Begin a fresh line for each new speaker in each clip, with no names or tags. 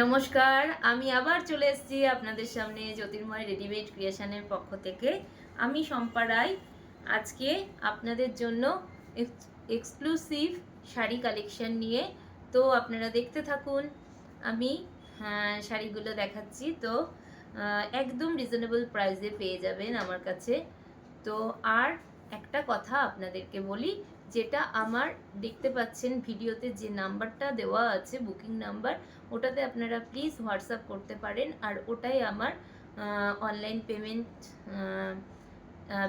নমস্কার আমি আবার চলে এসেছি আপনাদের সামনে জ্যোতির্ময় রেডিমেড ক্রিয়েশনের পক্ষ থেকে। আমি শম্পা রায় আজকে আপনাদের জন্য এক্সক্লুসিভ শাড়ি কালেকশন নিয়ে। তো আপনারা দেখতে থাকুন আমি হ্যাঁ, শাড়িগুলো দেখাচ্ছি। তো একদম রিজনেবল প্রাইসে পেয়ে যাবেন আমার কাছে। তো আর একটা কথা আপনাদেরকে বলি যেটা আমার দেখতে পাচ্ছেন ভিডিওতে যে নাম্বারটা দেওয়া আছে বুকিং নাম্বার ওটাতে আপনারা প্লিজ হোয়াটসঅ্যাপ করতে পারেন আর ওটাই আমার অনলাইন পেমেন্ট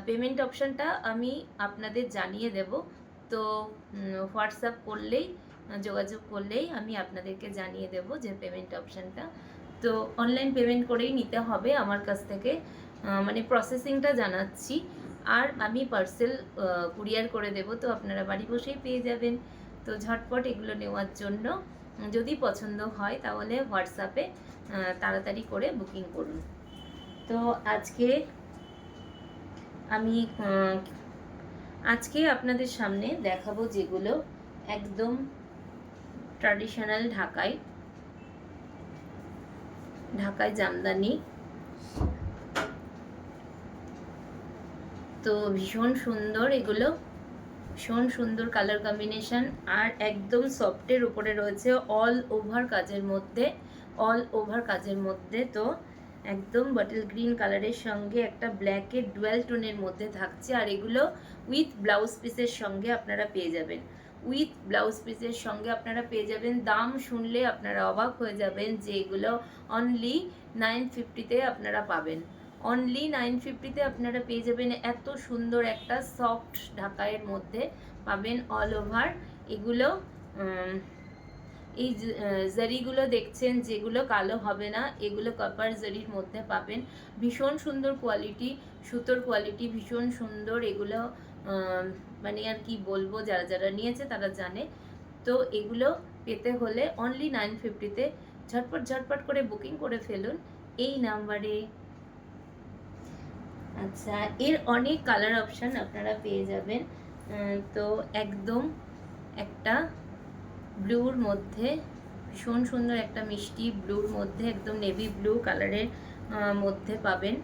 পেমেন্ট অপশানটা আমি আপনাদের জানিয়ে দেব। তো হোয়াটসঅ্যাপ করলেই, যোগাযোগ করলেই আমি আপনাদেরকে জানিয়ে দেব যে পেমেন্ট অপশানটা তো অনলাইন পেমেন্ট করেই নিতে হবে আমার কাছ থেকে। মানে প্রসেসিংটা জানাচ্ছি। আর আমি পার্সেল কুরিয়ার করে দেব। তো আপনারা বাড়ি বসেই পেয়ে যাবেন। তো ঝটপট এগুলো নেওয়ার জন্য যদি পছন্দ হয় তাহলে হোয়াটসঅ্যাপে তাড়াতাড়ি করে বুকিং করুন। তো আজকে আমি আজকে আপনাদের সামনে দেখাবো যেগুলো একদম ট্র্যাডিশনাল ঢাকায় ঢাকায় জামদানি। তো ভীষণ সুন্দর এগুলো। ভীষণ সুন্দর কালার কম্বিনেশন আর একদম সফটের উপরে রয়েছে অল ওভার কাজের মধ্যে অল ওভার কাজের মধ্যে তো একদম বটল গ্রিন কালারের সঙ্গে একটা ব্ল্যাকের ডুয়েল টোনের মধ্যে থাকছে আর এগুলো উইথ ব্লাউজ পিসের সঙ্গে আপনারা পেয়ে যাবেন। উইথ ব্লাউজ পিসের সঙ্গে আপনারা পেয়ে যাবেন, দাম শুনলে আপনারা অবাক হয়ে যাবেন যে এগুলো অনলি নাইন ফিফটিতে আপনারা পাবেন। অনলি নাইন ফিফটিতে আপনারা পেয়ে যাবেন এত সুন্দর একটা সফট ঢাকায়ের মধ্যে পাবেন অল ওভার এগুলো এই জারিগুলো দেখছেন, যেগুলো কালো হবে না, এগুলো কপার জারির মধ্যে পাবেন। ভীষণ সুন্দর কোয়ালিটি সুতোর কোয়ালিটি ভীষণ সুন্দর। এগুলো মানে আর কি বলব, যারা যারা নিয়েছে তারা জানে। তো এগুলো পেতে হলে অনলি নাইন ফিফটিতে ঝটপট ঝটপট করে বুকিং করে ফেলুন। এই নাম্বারে আচ্ছা এর অনেক কালার অপশান আপনারা পেয়ে যাবেন। তো একদম একটা ব্লুর মধ্যে, ভীষণ সুন্দর একটা মিষ্টি ব্লুর মধ্যে, একদম নেভি ব্লু কালারের মধ্যে পাবেন।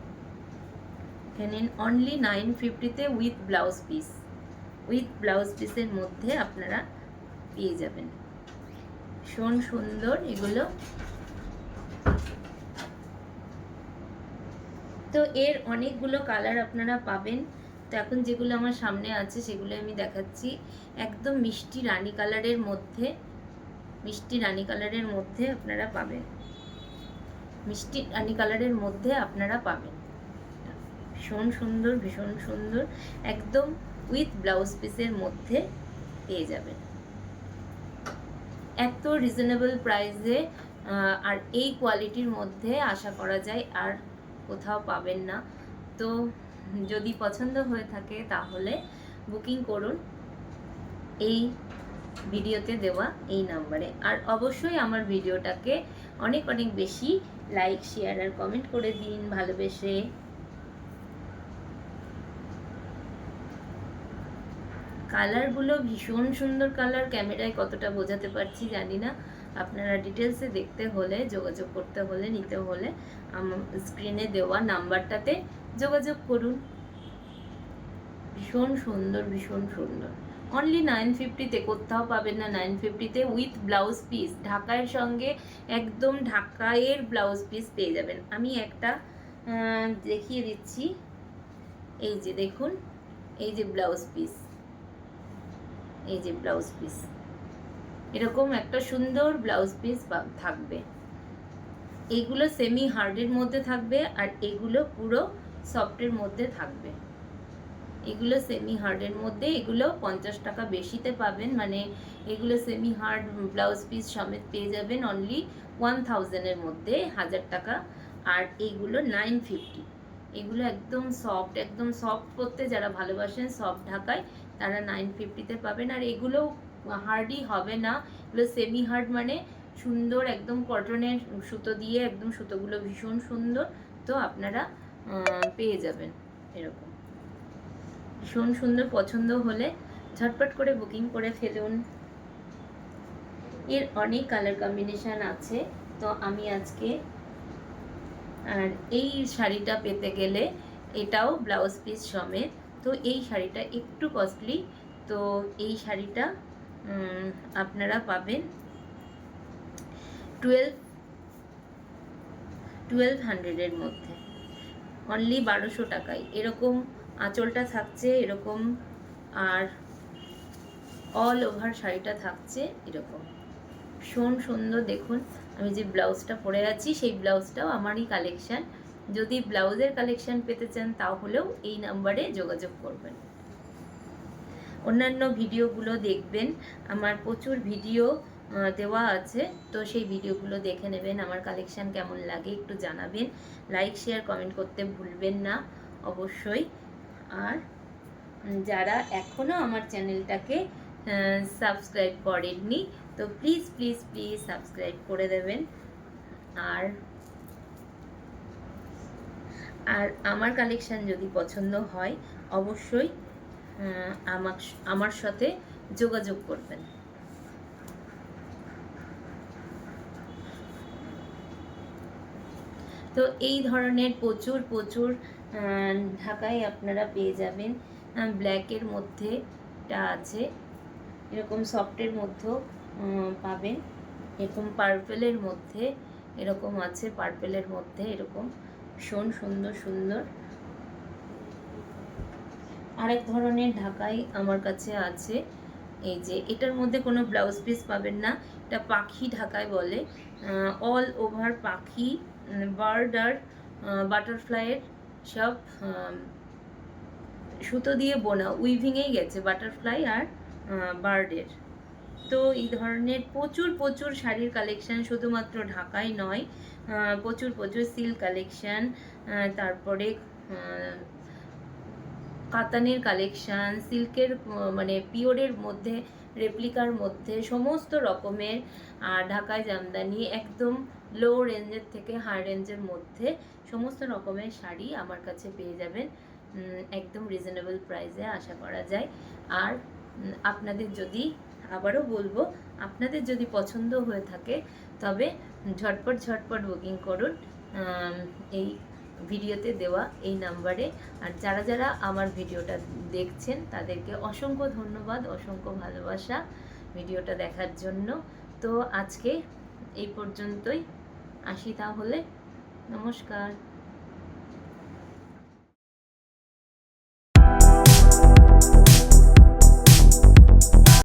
এখানে only nine ফিফটিতে with blouse piece with blouse পিসের মধ্যে আপনারা পেয়ে যাবেন। ভীষণ সুন্দর এগুলো। তো এর অনেকগুলো কালার আপনারা পাবেন। তো এখন যেগুলো আমার সামনে আছে সেগুলো আমি দেখাচ্ছি। একদম মিষ্টি রানি কালারের মধ্যে, মিষ্টি রানী কালারের মধ্যে আপনারা পাবেন। মিষ্টি রানী কালারের মধ্যে আপনারা পাবেন। ভীষণ সুন্দর ভীষণ সুন্দর, একদম উইথ ব্লাউজ পিসের মধ্যে পেয়ে যাবেন। এত রিজনেবল প্রাইসে আর এই কোয়ালিটির মধ্যে আশা করা যায়। আর কোথাও পাবেন না। তো যদি পছন্দ হয়ে থাকে তাহলে বুকিং করুন এই ভিডিওতে দেওয়া এই নাম্বারে। আর অবশ্যই আমার ভিডিওটাকে অনেক অনেক বেশি লাইক শেয়ার আর কমেন্ট করে দিন ভালোবেসে। কালারগুলো ভীষণ সুন্দর কালার ক্যামেরায় কতটা বোঝাতে পারছি জানি না। আপনারা ডিটেলসে দেখতে হলে, যোগাযোগ করতে হলে, নিতে হলে স্ক্রিনে দেওয়া নাম্বারটাতে যোগাযোগ করুন। ভীষণ সুন্দর ভীষণ সুন্দর। অনলি নাইন ফিফটিতে কোথাও পাবেন না নাইন ফিফটিতে উইথ ব্লাউজ পিস ঢাকায়ের সঙ্গে একদম ঢাকায়ের ব্লাউজ পিস পেয়ে যাবেন। আমি একটা দেখিয়ে দিচ্ছি। এই যে দেখুন, এই যে ব্লাউজ পিস এই যে ব্লাউজ পিস এরকম একটা সুন্দর ব্লাউজ পিস থাকবে। এগুলো সেমি হার্ডের মধ্যে থাকবে আর এগুলো পুরো সফটের মধ্যে থাকবে। এগুলো সেমি হার্ডের মধ্যে এগুলো পঞ্চাশ টাকা বেশিতে পাবেন। মানে এগুলো সেমি হার্ড ব্লাউজ পিস সমেত পেয়ে যাবেন অনলি ওয়ান থাউজেন্ডের মধ্যে হাজার টাকা। আর এইগুলো নাইন ফিফটি এগুলো একদম সফট একদম সফট করতে যারা ভালোবাসেন সফট ঢাকায়, তারা নাইন ফিফটিতে পাবেন। আর এগুলো হার্ডই হবে না। এগুলো সেমি হার্ড মানে সুন্দর একদম কটনের সুতো দিয়ে একদম সুতোগুলো ভীষণ সুন্দর। তো আপনারা পেয়ে যাবেন এরকম। ভীষণ সুন্দর পছন্দ হলে ঝটপট করে বুকিং করে ফেলুন। এর অনেক কালার কম্বিনেশন আছে। তো আমি আজকে, আর এই শাড়িটা পেতে গেলে এটাও ব্লাউজ পিস সমেত। তো এই শাড়িটা একটু কস্টলি তো এই শাড়িটা আপনারা পাবেন টুয়েলভ টুয়েলভ হান্ড্রেডের মধ্যে। অনলি বারোশো টাকায়। এরকম আঁচলটা থাকছে, এরকম আর অল ওভার শাড়িটা থাকছে, এরকম। ভীষণ সুন্দর, দেখুন, আমি যে ব্লাউজটা পরে আছি, সেই ব্লাউজটাও আমারই কালেকশান যদি ব্লাউজের কালেকশান পেতে চান, তাহলেও এই নাম্বারে যোগাযোগ করবেন। অন্যান্য ভিডিওগুলো দেখবেন। আমার প্রচুর ভিডিও দেওয়া আছে। তো সেই ভিডিওগুলো দেখে নেবেন, আমার কালেকশান কেমন লাগে, একটু জানাবেন। লাইক শেয়ার কমেন্ট করতে ভুলবেন না, অবশ্যই। আর যারা এখনও আমার চ্যানেলটাকে সাবস্ক্রাইব করেননি, তো প্লিজ প্লিজ প্লিজ সাবস্ক্রাইব করে দেবেন। আর আর আমার কালেকশান যদি পছন্দ হয়, অবশ্যই আমার আমার সাথে যোগাযোগ করবেন। তো এই ধরনের প্রচুর প্রচুর ঢাকায় আপনারা পেয়ে যাবেন ব্ল্যাকের মধ্যে টা আছে। এরকম সফটের মধ্যেও পাবেন। এরকম পার্পেলের মধ্যে এরকম আছে পার্পেলের মধ্যে এরকম। ভীষণ সুন্দর সুন্দর। আরেক ধরনের ঢাকাই আমার কাছে আছে। এই যে, এটার মধ্যে কোনো ব্লাউজ পিস পাবেন না। এটা পাখি ঢাকায় বলে। অল ওভার পাখি বার্ড আর বাটারফ্লাইয়ের সব সুতো দিয়ে বোনা। উইভিংয়েই গেছে বাটারফ্লাই আর বার্ডের তো এই ধরনের প্রচুর প্রচুর শাড়ির কালেকশান শুধুমাত্র ঢাকায় নয়। প্রচুর প্রচুর সিল্ক কালেকশান তারপরে কাতানের কালেকশন সিল্কের মানে পিওরের মধ্যে রেপ্লিকার মধ্যে সমস্ত রকমের ঢাকায় জামদানি একদম লো রেঞ্জের থেকে হাই রেঞ্জের মধ্যে সমস্ত রকমের শাড়ি আমার কাছে পেয়ে যাবেন। একদম রিজনেবল প্রাইসে আশা করা যায়। আর আপনাদের যদি, আবারও বলব, আপনাদের যদি পছন্দ হয়ে থাকে, তবে ঝটপট ঝটপট বুকিং করুন। এই ভিডিওতে দেওয়া এই নাম্বারে। আর যারা যারা আমার ভিডিওটা দেখছেন, তাদেরকে অসংখ্য ধন্যবাদ, অসংখ্য ভালোবাসা ভিডিওটা দেখার জন্য। তো আজকে এই পর্যন্তই। আসি তাহলে। নমস্কার।